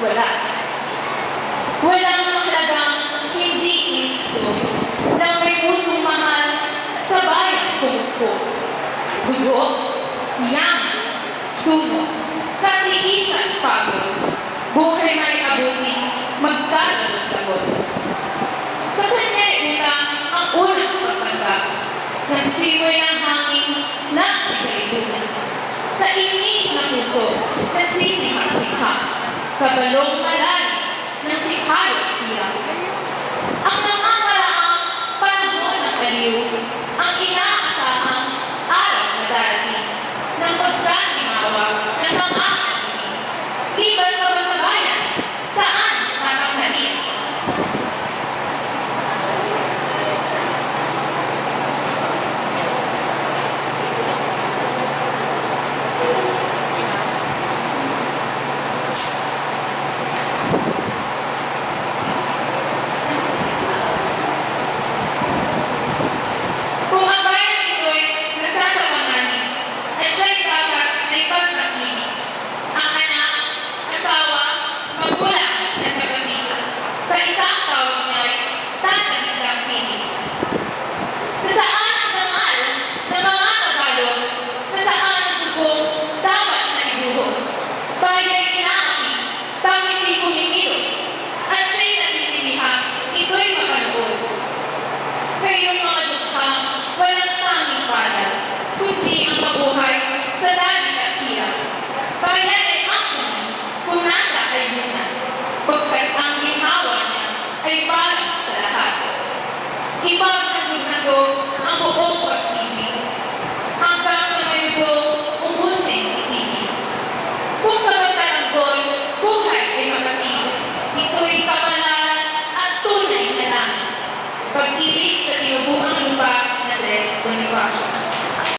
Wala. Walang mahalagang hindi ito ng may pusong mahal sabay tungko. Dugo, yang, tumo, katiisan pagod, buhay may abuti, magkatagot. Sa kanya utang ang unang pagtanggap, nagsiwoy ng hangin na ikay. Sa inis na puso, nasisimang sikha sa balong malay ng sikharo at ang ginawa niya ay para sa lahat. Ibahagi-hagog ang buong pag-ibig hanggang sa may buong ubusin itigis. Kung sa matalanggon, buhay ay mamatid. Ito'y kapalaran at tunay na langit. Pag-ibig sa